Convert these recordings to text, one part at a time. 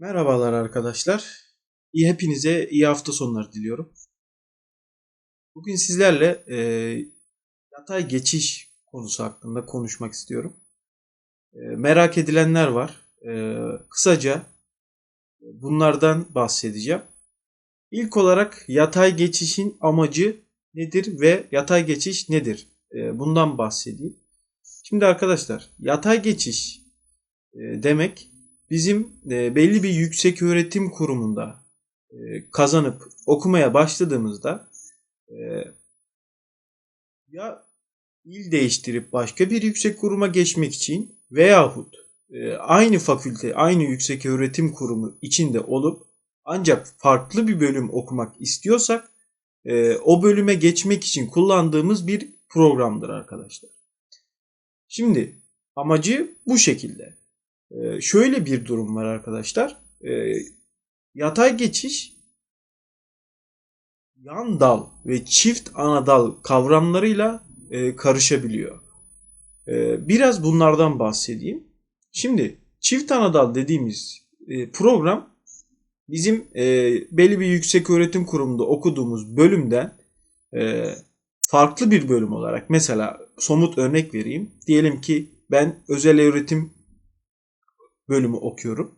Merhabalar arkadaşlar. İyi hepinize iyi hafta sonları diliyorum. Bugün sizlerle e, yatay geçiş konusu hakkında konuşmak istiyorum. E, merak edilenler var. E, kısaca bunlardan bahsedeceğim. İlk olarak yatay geçişin amacı nedir ve yatay geçiş nedir? E, bundan bahsedeyim. Şimdi arkadaşlar yatay geçiş e, demek bizim e, belli bir yüksek öğretim kurumunda e, kazanıp okumaya başladığımızda e, ya il değiştirip başka bir yüksek kuruma geçmek için veyahut e, aynı fakülte, aynı yüksek öğretim kurumu içinde olup ancak farklı bir bölüm okumak istiyorsak o bölüme geçmek için kullandığımız bir programdır arkadaşlar. Şimdi amacı bu şekilde. Ee, şöyle bir durum var arkadaşlar. Ee, yatay geçiş yan dal ve çift ana dal kavramlarıyla e, karışabiliyor. Ee, biraz bunlardan bahsedeyim. Şimdi çift ana dal dediğimiz e, program bizim e, belli bir yüksek öğretim kurumunda okuduğumuz bölümden e, farklı bir bölüm olarak mesela somut örnek vereyim. Diyelim ki ben özel öğretim bölümü okuyorum.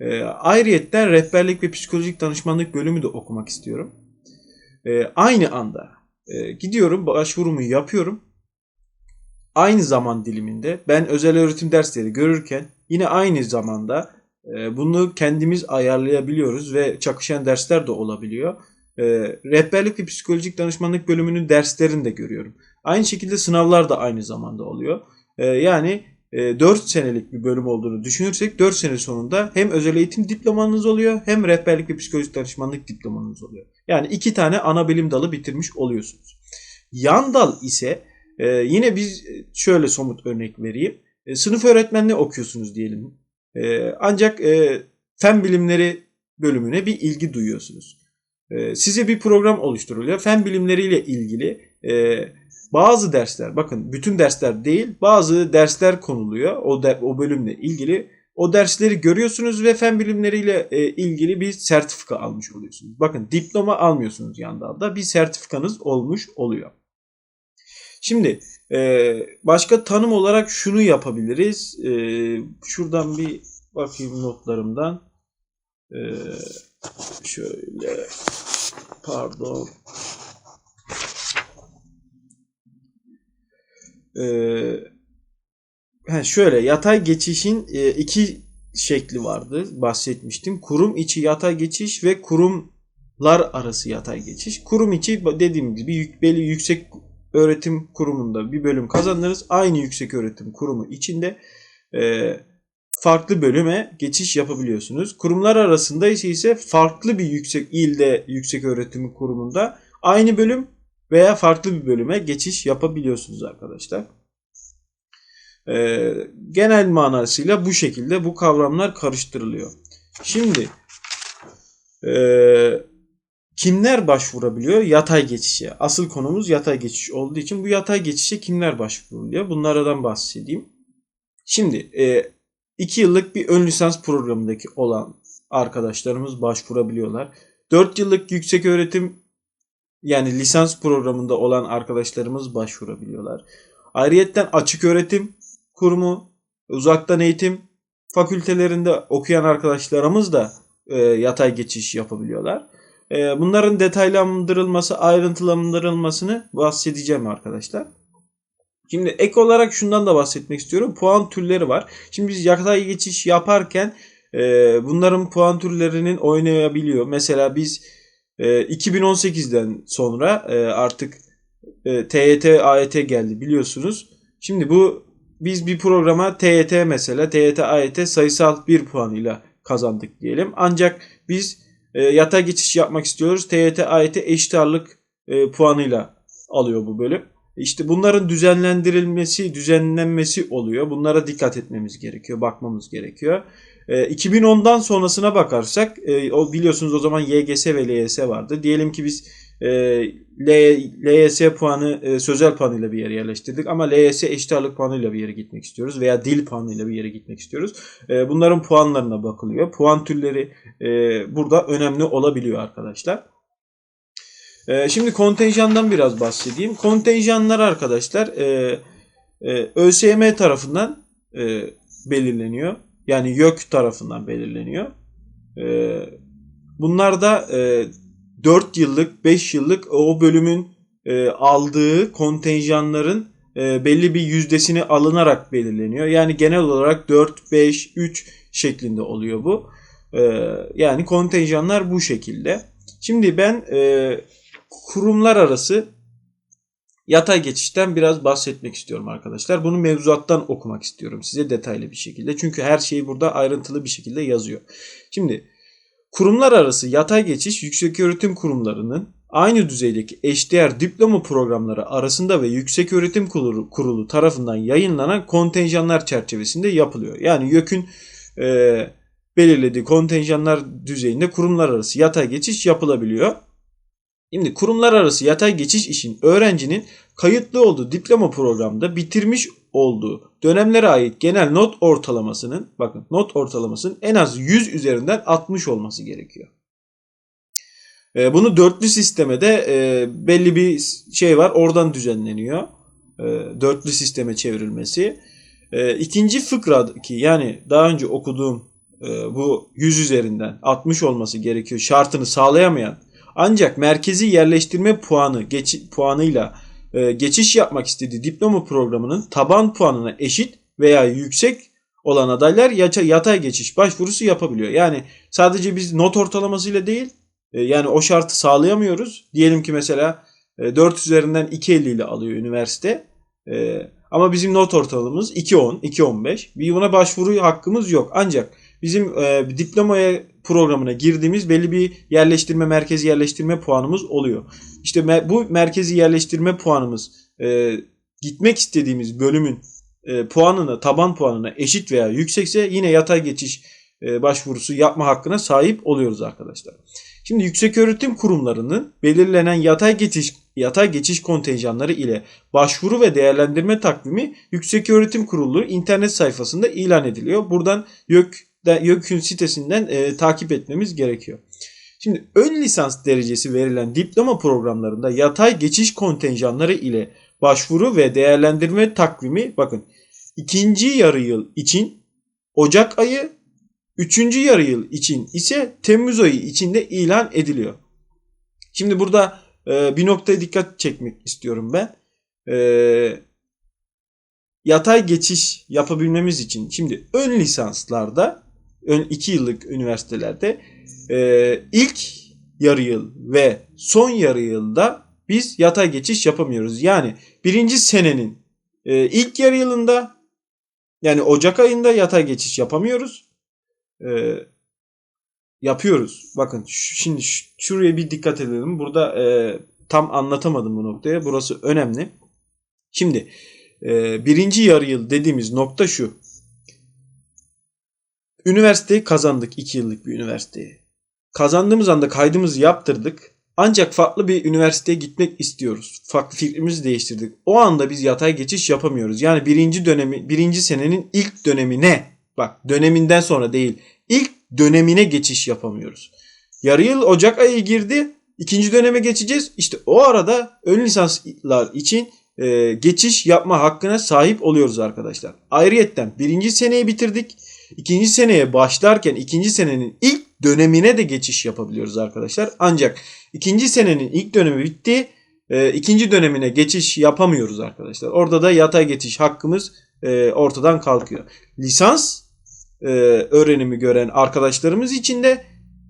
E, ayrıyetten rehberlik ve psikolojik danışmanlık bölümü de okumak istiyorum. E, aynı anda e, gidiyorum başvurumu yapıyorum. Aynı zaman diliminde ben özel öğretim dersleri görürken yine aynı zamanda e, bunu kendimiz ayarlayabiliyoruz ve çakışan dersler de olabiliyor. E, rehberlik ve psikolojik danışmanlık bölümünün derslerini de görüyorum. Aynı şekilde sınavlar da aynı zamanda oluyor. E, yani 4 e, senelik bir bölüm olduğunu düşünürsek 4 sene sonunda hem özel eğitim diplomanız oluyor hem rehberlik ve psikolojik danışmanlık diplomanız oluyor. Yani iki tane ana bilim dalı bitirmiş oluyorsunuz. Yan dal ise e, yine biz şöyle somut örnek vereyim. E, sınıf öğretmenliği okuyorsunuz diyelim. Ancak fen bilimleri bölümüne bir ilgi duyuyorsunuz. Size bir program oluşturuluyor. Fen bilimleriyle ilgili bazı dersler bakın bütün dersler değil bazı dersler konuluyor o, de, o bölümle ilgili. O dersleri görüyorsunuz ve fen bilimleriyle e, ilgili bir sertifika almış oluyorsunuz. Bakın diploma almıyorsunuz yanında bir sertifikanız olmuş oluyor. Şimdi e, başka tanım olarak şunu yapabiliriz. E, şuradan bir bakayım notlarımdan. E, şöyle pardon. Ee, şöyle yatay geçişin e, iki şekli vardı bahsetmiştim. Kurum içi yatay geçiş ve kurumlar arası yatay geçiş. Kurum içi dediğim gibi büyük belli yüksek öğretim kurumunda bir bölüm kazanırız. Aynı yüksek öğretim kurumu içinde e, farklı bölüme geçiş yapabiliyorsunuz. Kurumlar arasında ise farklı bir yüksek ilde yüksek öğretim kurumunda aynı bölüm veya farklı bir bölüme geçiş yapabiliyorsunuz arkadaşlar. Ee, genel manasıyla bu şekilde bu kavramlar karıştırılıyor. Şimdi e, kimler başvurabiliyor? Yatay geçişe. Asıl konumuz yatay geçiş olduğu için bu yatay geçişe kimler başvuruluyor? Bunlardan bahsedeyim. Şimdi e, iki yıllık bir ön lisans programındaki olan arkadaşlarımız başvurabiliyorlar. 4 yıllık yüksek öğretim yani lisans programında olan arkadaşlarımız başvurabiliyorlar. Ayrıyetten açık öğretim kurumu, uzaktan eğitim fakültelerinde okuyan arkadaşlarımız da e, yatay geçiş yapabiliyorlar. E, bunların detaylandırılması, ayrıntılandırılmasını bahsedeceğim arkadaşlar. Şimdi ek olarak şundan da bahsetmek istiyorum. Puan türleri var. Şimdi biz yatay geçiş yaparken e, bunların puan türlerinin oynayabiliyor. Mesela biz 2018'den ee, sonra e, artık e, TYT, AYT geldi biliyorsunuz. Şimdi bu biz bir programa TYT mesela TYT, AYT sayısal bir puanıyla kazandık diyelim. Ancak biz e, yatay geçiş yapmak istiyoruz. TYT, AYT eşit ağırlık puanıyla alıyor bu bölüm. İşte bunların düzenlendirilmesi, düzenlenmesi oluyor. Bunlara dikkat etmemiz gerekiyor, bakmamız gerekiyor. 2010'dan ee, sonrasına bakarsak e, o biliyorsunuz o zaman YGS ve LYS vardı. Diyelim ki biz e, LYS puanı e, sözel puanıyla bir yere yerleştirdik ama LYS eşit ağırlık puanıyla bir yere gitmek istiyoruz veya dil puanıyla bir yere gitmek istiyoruz. Bunların puanlarına bakılıyor. Puan türleri burada önemli olabiliyor arkadaşlar. Şimdi kontenjandan biraz bahsedeyim. Kontenjanlar arkadaşlar ÖSYM tarafından belirleniyor. Yani YÖK tarafından belirleniyor. E, bunlar da e, 4 yıllık, 5 yıllık o bölümün e, aldığı kontenjanların e, belli bir yüzdesini alınarak belirleniyor. Yani genel olarak 4, 5, 3 şeklinde oluyor bu. E, yani kontenjanlar bu şekilde. Şimdi ben e, kurumlar arası yatay geçişten biraz bahsetmek istiyorum arkadaşlar. Bunu mevzuattan okumak istiyorum size detaylı bir şekilde. Çünkü her şeyi burada ayrıntılı bir şekilde yazıyor. Şimdi kurumlar arası yatay geçiş yükseköğretim kurumlarının aynı düzeydeki eşdeğer diploma programları arasında ve yükseköğretim kurulu, kurulu tarafından yayınlanan kontenjanlar çerçevesinde yapılıyor. Yani YÖK'ün e, belirlediği kontenjanlar düzeyinde kurumlar arası yatay geçiş yapılabiliyor. Şimdi kurumlar arası yatay geçiş için öğrencinin kayıtlı olduğu diploma programda bitirmiş olduğu dönemlere ait genel not ortalamasının bakın not ortalamasının en az 100 üzerinden 60 olması gerekiyor. E, bunu dörtlü sisteme de e, belli bir şey var oradan düzenleniyor. E, dörtlü sisteme çevrilmesi. E, ikinci fıkradaki yani daha önce okuduğum e, bu 100 üzerinden 60 olması gerekiyor şartını sağlayamayan ancak merkezi yerleştirme puanı geç, puanıyla e, geçiş yapmak istediği diploma programının taban puanına eşit veya yüksek olan adaylar yatay geçiş başvurusu yapabiliyor. Yani sadece biz not ortalamasıyla değil e, yani o şartı sağlayamıyoruz. Diyelim ki mesela e, 4 üzerinden 2.50 ile alıyor üniversite. E, ama bizim not ortalamamız 2.10, 2.15. Bir buna başvuru hakkımız yok. Ancak bizim e, diplomaya programına girdiğimiz belli bir yerleştirme merkezi yerleştirme puanımız oluyor. İşte bu merkezi yerleştirme puanımız e, gitmek istediğimiz bölümün e, puanına taban puanına eşit veya yüksekse yine yatay geçiş e, başvurusu yapma hakkına sahip oluyoruz arkadaşlar. Şimdi yükseköğretim kurumlarının belirlenen yatay geçiş yatay geçiş kontenjanları ile başvuru ve değerlendirme takvimi Yükseköğretim Kurulu internet sayfasında ilan ediliyor. Buradan YÖK YÖK'ün sitesinden e, takip etmemiz gerekiyor. Şimdi ön lisans derecesi verilen diploma programlarında yatay geçiş kontenjanları ile başvuru ve değerlendirme takvimi bakın ikinci yarı yıl için Ocak ayı, üçüncü yarı yıl için ise Temmuz ayı içinde ilan ediliyor. Şimdi burada e, bir noktaya dikkat çekmek istiyorum ben. E, yatay geçiş yapabilmemiz için şimdi ön lisanslarda 2 yıllık üniversitelerde e, ilk yarı yıl ve son yarı yılda biz yatay geçiş yapamıyoruz. Yani birinci senenin e, ilk yarı yılında yani Ocak ayında yatay geçiş yapamıyoruz. E, yapıyoruz. Bakın şimdi şuraya bir dikkat edelim. Burada e, tam anlatamadım bu noktaya. Burası önemli. Şimdi e, birinci yarı yıl dediğimiz nokta şu. Üniversiteyi kazandık. 2 yıllık bir üniversiteyi. Kazandığımız anda kaydımızı yaptırdık. Ancak farklı bir üniversiteye gitmek istiyoruz. Farklı fikrimizi değiştirdik. O anda biz yatay geçiş yapamıyoruz. Yani birinci dönemi, birinci senenin ilk dönemine, bak döneminden sonra değil, ilk dönemine geçiş yapamıyoruz. Yarı yıl Ocak ayı girdi. ikinci döneme geçeceğiz. İşte o arada ön lisanslar için e, geçiş yapma hakkına sahip oluyoruz arkadaşlar. Ayrıyetten birinci seneyi bitirdik ikinci seneye başlarken ikinci senenin ilk dönemine de geçiş yapabiliyoruz arkadaşlar. Ancak ikinci senenin ilk dönemi bitti. E, ikinci dönemine geçiş yapamıyoruz arkadaşlar. Orada da yatay geçiş hakkımız e, ortadan kalkıyor. Lisans e, öğrenimi gören arkadaşlarımız için de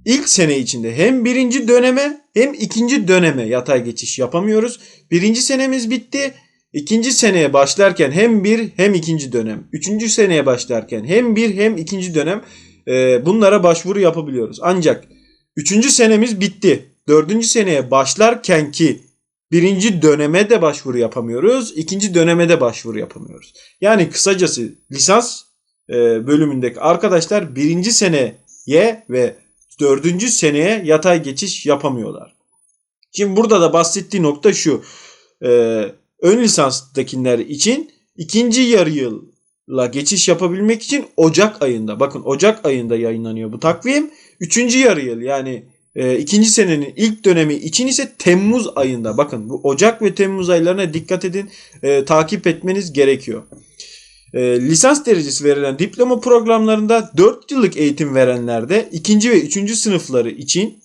ilk sene içinde hem birinci döneme hem ikinci döneme yatay geçiş yapamıyoruz. Birinci senemiz bitti. İkinci seneye başlarken hem bir hem ikinci dönem. Üçüncü seneye başlarken hem bir hem ikinci dönem e, bunlara başvuru yapabiliyoruz. Ancak üçüncü senemiz bitti. Dördüncü seneye başlarken ki birinci döneme de başvuru yapamıyoruz. ikinci döneme de başvuru yapamıyoruz. Yani kısacası lisans e, bölümündeki arkadaşlar birinci seneye ve dördüncü seneye yatay geçiş yapamıyorlar. Şimdi burada da bahsettiği nokta şu. Ee, ön lisanstakiler için ikinci yarı yılla geçiş yapabilmek için Ocak ayında bakın Ocak ayında yayınlanıyor bu takvim. Üçüncü yarı yıl yani e, ikinci senenin ilk dönemi için ise Temmuz ayında bakın bu Ocak ve Temmuz aylarına dikkat edin e, takip etmeniz gerekiyor. E, lisans derecesi verilen diploma programlarında 4 yıllık eğitim verenlerde ikinci ve üçüncü sınıfları için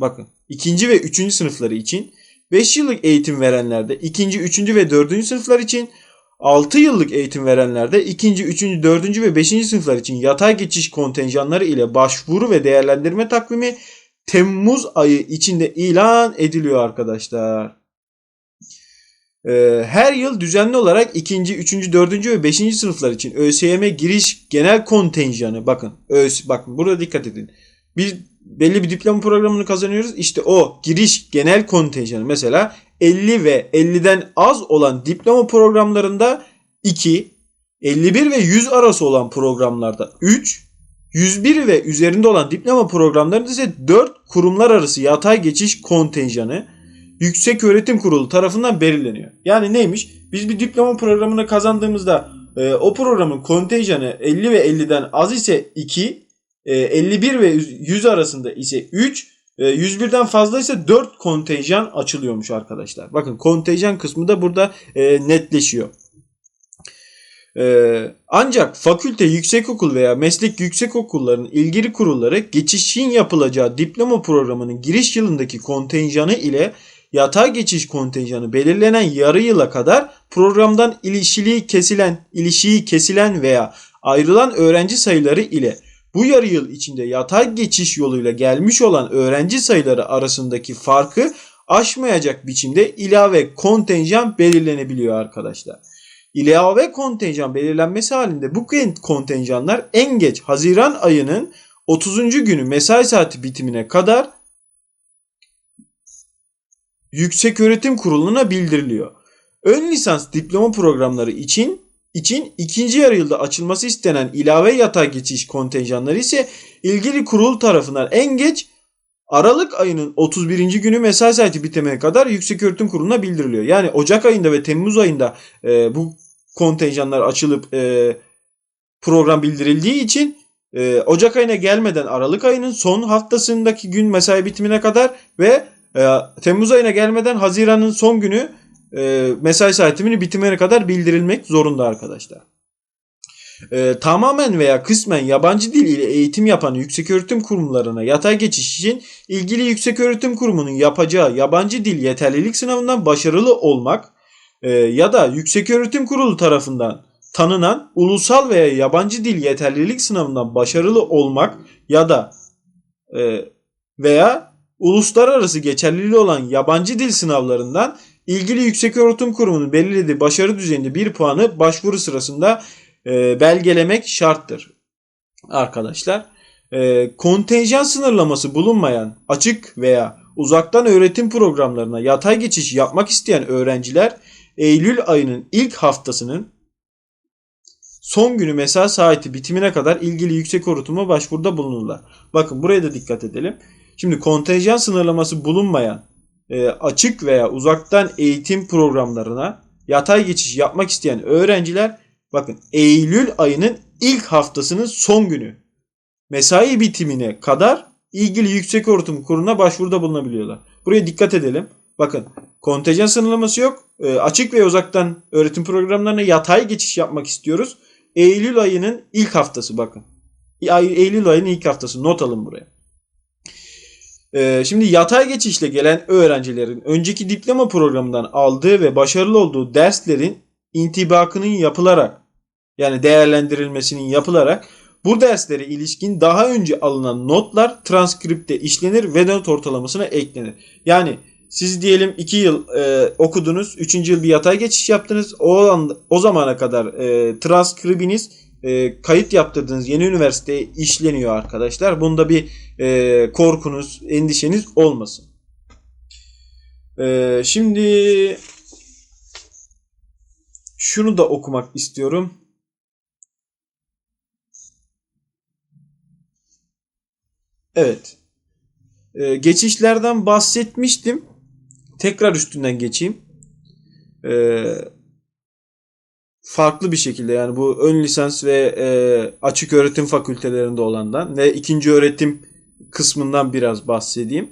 bakın ikinci ve üçüncü sınıfları için 5 yıllık eğitim verenlerde ikinci, üçüncü ve dördüncü sınıflar için 6 yıllık eğitim verenlerde ikinci, üçüncü, dördüncü ve beşinci sınıflar için yatay geçiş kontenjanları ile başvuru ve değerlendirme takvimi Temmuz ayı içinde ilan ediliyor arkadaşlar. Ee, her yıl düzenli olarak ikinci, üçüncü, dördüncü ve beşinci sınıflar için ÖSYM giriş genel kontenjanı bakın ÖS, bakın burada dikkat edin. Biz belli bir diploma programını kazanıyoruz. İşte o giriş genel kontenjanı mesela 50 ve 50'den az olan diploma programlarında 2, 51 ve 100 arası olan programlarda 3, 101 ve üzerinde olan diploma programlarında ise 4 kurumlar arası yatay geçiş kontenjanı Yüksek Öğretim Kurulu tarafından belirleniyor. Yani neymiş? Biz bir diploma programını kazandığımızda e, o programın kontenjanı 50 ve 50'den az ise 2, e, 51 ve 100 arasında ise 3, e, 101'den fazla ise 4 kontenjan açılıyormuş arkadaşlar. Bakın kontenjan kısmı da burada e, netleşiyor. Ancak fakülte, yüksekokul veya meslek yüksekokullarının ilgili kurulları geçişin yapılacağı diploma programının giriş yılındaki kontenjanı ile yatay geçiş kontenjanı belirlenen yarı yıla kadar programdan ilişkili kesilen, ilişiği kesilen veya ayrılan öğrenci sayıları ile bu yarı yıl içinde yatay geçiş yoluyla gelmiş olan öğrenci sayıları arasındaki farkı aşmayacak biçimde ilave kontenjan belirlenebiliyor arkadaşlar. İlave kontenjan belirlenmesi halinde bu kontenjanlar en geç Haziran ayının 30. günü mesai saati bitimine kadar Yüksek Öğretim Kurulu'na bildiriliyor. Ön lisans diploma programları için için ikinci yarı yılda açılması istenen ilave yatay geçiş kontenjanları ise ilgili kurul tarafından en geç Aralık ayının 31. günü mesai saati bitimine kadar Yüksek Öğretim Kurulu'na bildiriliyor. Yani Ocak ayında ve Temmuz ayında e, bu kontenjanlar açılıp e, program bildirildiği için e, Ocak ayına gelmeden Aralık ayının son haftasındaki gün mesai bitimine kadar ve e, Temmuz ayına gelmeden Haziran'ın son günü e, mesai saatimini bitimine kadar bildirilmek zorunda arkadaşlar. E, tamamen veya kısmen yabancı dil ile eğitim yapan yükseköğretim kurumlarına yatay geçiş için ilgili yükseköğretim kurumunun yapacağı yabancı dil yeterlilik sınavından başarılı olmak e, ya da yükseköğretim kurulu tarafından tanınan ulusal veya yabancı dil yeterlilik sınavından başarılı olmak ya da e, veya uluslararası geçerliliği olan yabancı dil sınavlarından ilgili yükseköğretim kurumunun belirlediği başarı düzeyinde bir puanı başvuru sırasında e, belgelemek şarttır. Arkadaşlar e, kontenjan sınırlaması bulunmayan açık veya uzaktan öğretim programlarına yatay geçiş yapmak isteyen öğrenciler Eylül ayının ilk haftasının son günü mesai saati bitimine kadar ilgili yüksek öğretime başvuruda bulunurlar. Bakın buraya da dikkat edelim. Şimdi kontenjan sınırlaması bulunmayan açık veya uzaktan eğitim programlarına yatay geçiş yapmak isteyen öğrenciler bakın Eylül ayının ilk haftasının son günü mesai bitimine kadar ilgili yüksek öğretim kurumuna başvuruda bulunabiliyorlar. Buraya dikkat edelim. Bakın kontenjan sınırlaması yok. E, açık ve uzaktan öğretim programlarına yatay geçiş yapmak istiyoruz. Eylül ayının ilk haftası bakın. Eylül ayının ilk haftası not alın buraya. Ee, şimdi yatay geçişle gelen öğrencilerin önceki diploma programından aldığı ve başarılı olduğu derslerin intibakının yapılarak yani değerlendirilmesinin yapılarak bu derslere ilişkin daha önce alınan notlar transkripte işlenir ve not ortalamasına eklenir. Yani siz diyelim 2 yıl e, okudunuz, 3. yıl bir yatay geçiş yaptınız. O, an, o zamana kadar e, transkribiniz e, kayıt yaptırdığınız yeni üniversiteye işleniyor arkadaşlar. Bunda bir e, korkunuz, endişeniz olmasın. E, şimdi şunu da okumak istiyorum. Evet. E, geçişlerden bahsetmiştim. tekrar üstünden geçeyim. Ee, farklı bir şekilde yani bu ön lisans ve e, açık öğretim fakültelerinde olandan ve ikinci öğretim kısmından biraz bahsedeyim.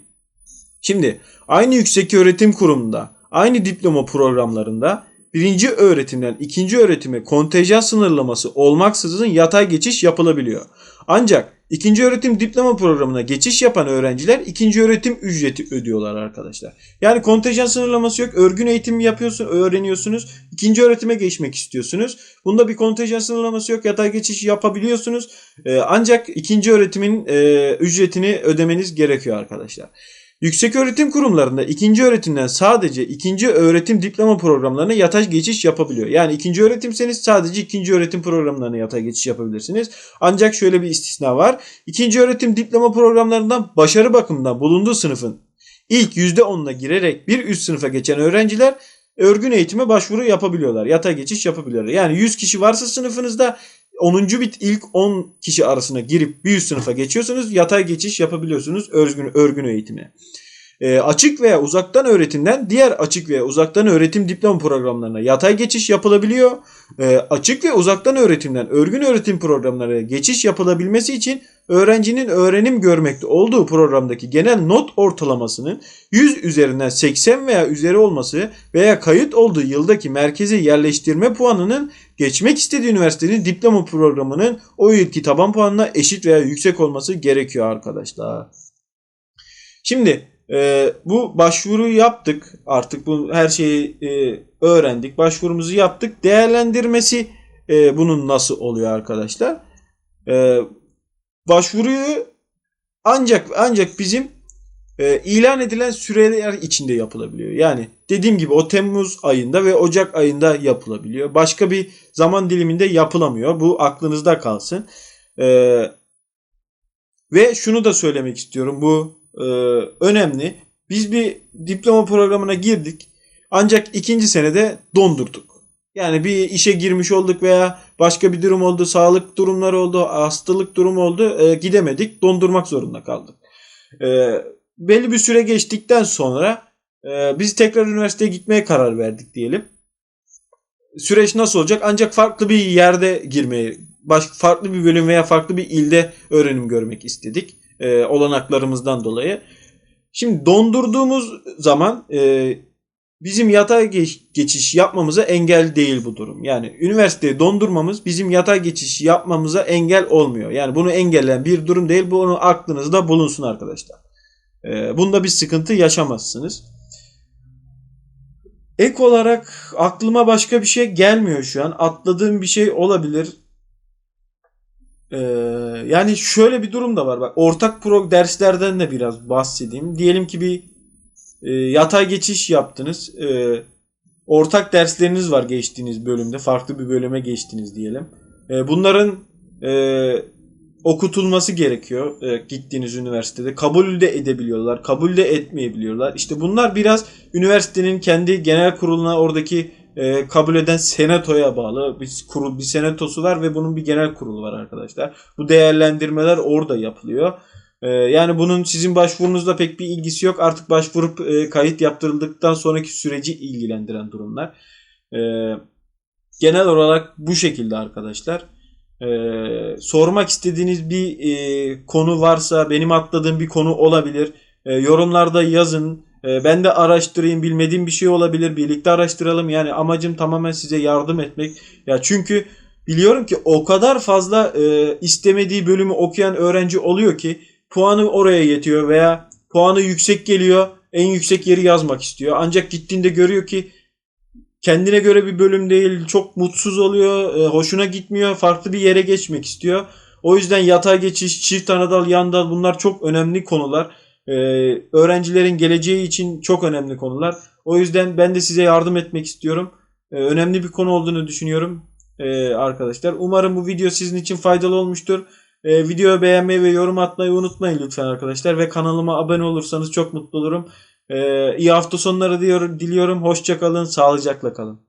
Şimdi aynı yüksek öğretim kurumunda, aynı diploma programlarında birinci öğretimden ikinci öğretime kontenjan sınırlaması olmaksızın yatay geçiş yapılabiliyor. Ancak ikinci öğretim diploma programına geçiş yapan öğrenciler ikinci öğretim ücreti ödüyorlar arkadaşlar. Yani kontenjan sınırlaması yok. Örgün eğitim yapıyorsun, öğreniyorsunuz. İkinci öğretime geçmek istiyorsunuz. Bunda bir kontenjan sınırlaması yok. Yatay geçiş yapabiliyorsunuz. Ee, ancak ikinci öğretimin e, ücretini ödemeniz gerekiyor arkadaşlar. Yüksek öğretim kurumlarında ikinci öğretimden sadece ikinci öğretim diploma programlarına yatay geçiş yapabiliyor. Yani ikinci öğretimseniz sadece ikinci öğretim programlarına yatay geçiş yapabilirsiniz. Ancak şöyle bir istisna var. İkinci öğretim diploma programlarından başarı bakımından bulunduğu sınıfın ilk %10'una girerek bir üst sınıfa geçen öğrenciler örgün eğitime başvuru yapabiliyorlar. Yatay geçiş yapabiliyorlar. Yani 100 kişi varsa sınıfınızda 10. bit ilk 10 kişi arasına girip bir üst sınıfa geçiyorsunuz. Yatay geçiş yapabiliyorsunuz örgün, örgün eğitime. E, açık veya uzaktan öğretimden diğer açık veya uzaktan öğretim diploma programlarına yatay geçiş yapılabiliyor. E, açık ve uzaktan öğretimden örgün öğretim programlarına geçiş yapılabilmesi için öğrencinin öğrenim görmekte olduğu programdaki genel not ortalamasının 100 üzerinden 80 veya üzeri olması veya kayıt olduğu yıldaki merkezi yerleştirme puanının geçmek istediği üniversitenin diploma programının o yılki taban puanına eşit veya yüksek olması gerekiyor arkadaşlar. Şimdi e, bu başvuruyu yaptık. Artık bu her şeyi e, öğrendik. Başvurumuzu yaptık. Değerlendirmesi e, bunun nasıl oluyor arkadaşlar? E, başvuruyu ancak ancak bizim e, ilan edilen süreler içinde yapılabiliyor. Yani dediğim gibi o Temmuz ayında ve Ocak ayında yapılabiliyor. Başka bir zaman diliminde yapılamıyor. Bu aklınızda kalsın. E, ve şunu da söylemek istiyorum. Bu e, önemli. Biz bir diploma programına girdik. Ancak ikinci senede dondurduk. Yani bir işe girmiş olduk veya başka bir durum oldu, sağlık durumları oldu, hastalık durumu oldu, e, gidemedik, dondurmak zorunda kaldık. E, belli bir süre geçtikten sonra e, biz tekrar üniversiteye gitmeye karar verdik diyelim. Süreç nasıl olacak? Ancak farklı bir yerde girmeye, baş, farklı bir bölüm veya farklı bir ilde öğrenim görmek istedik e, olanaklarımızdan dolayı. Şimdi dondurduğumuz zaman e, bizim yatay geç, geçiş yapmamıza engel değil bu durum. Yani üniversiteyi dondurmamız bizim yatay geçiş yapmamıza engel olmuyor. Yani bunu engelleyen bir durum değil. Bu onu aklınızda bulunsun arkadaşlar. E, bunda bir sıkıntı yaşamazsınız. Ek olarak aklıma başka bir şey gelmiyor şu an. Atladığım bir şey olabilir. Ee, yani şöyle bir durum da var. Bak ortak pro derslerden de biraz bahsedeyim. Diyelim ki bir e, yatay geçiş yaptınız. E, ortak dersleriniz var geçtiğiniz bölümde. Farklı bir bölüme geçtiniz diyelim. Bunların e, okutulması gerekiyor e, gittiğiniz üniversitede. Kabul de edebiliyorlar. Kabul de etmeyebiliyorlar. İşte bunlar biraz üniversitenin kendi genel kuruluna oradaki e, kabul eden senatoya bağlı bir kurul bir senatosu var ve bunun bir genel kurulu var arkadaşlar. Bu değerlendirmeler orada yapılıyor. E, yani bunun sizin başvurunuzda pek bir ilgisi yok. Artık başvurup e, kayıt yaptırıldıktan sonraki süreci ilgilendiren durumlar. E, genel olarak bu şekilde arkadaşlar. Ee, sormak istediğiniz bir e, konu varsa benim atladığım bir konu olabilir. E, yorumlarda yazın. E, ben de araştırayım. Bilmediğim bir şey olabilir. Birlikte araştıralım. Yani amacım tamamen size yardım etmek. Ya çünkü biliyorum ki o kadar fazla e, istemediği bölümü okuyan öğrenci oluyor ki puanı oraya yetiyor veya puanı yüksek geliyor. En yüksek yeri yazmak istiyor. Ancak gittiğinde görüyor ki kendine göre bir bölüm değil. Çok mutsuz oluyor. E, hoşuna gitmiyor. Farklı bir yere geçmek istiyor. O yüzden yatay geçiş, çift anadal, yandal bunlar çok önemli konular. Ee, öğrencilerin geleceği için çok önemli konular. O yüzden ben de size yardım etmek istiyorum. Ee, önemli bir konu olduğunu düşünüyorum ee, arkadaşlar. Umarım bu video sizin için faydalı olmuştur. Ee, videoyu beğenmeyi ve yorum atmayı unutmayın lütfen arkadaşlar. Ve kanalıma abone olursanız çok mutlu olurum. Ee, iyi hafta sonları diyor, diliyorum. Hoşçakalın, sağlıcakla kalın.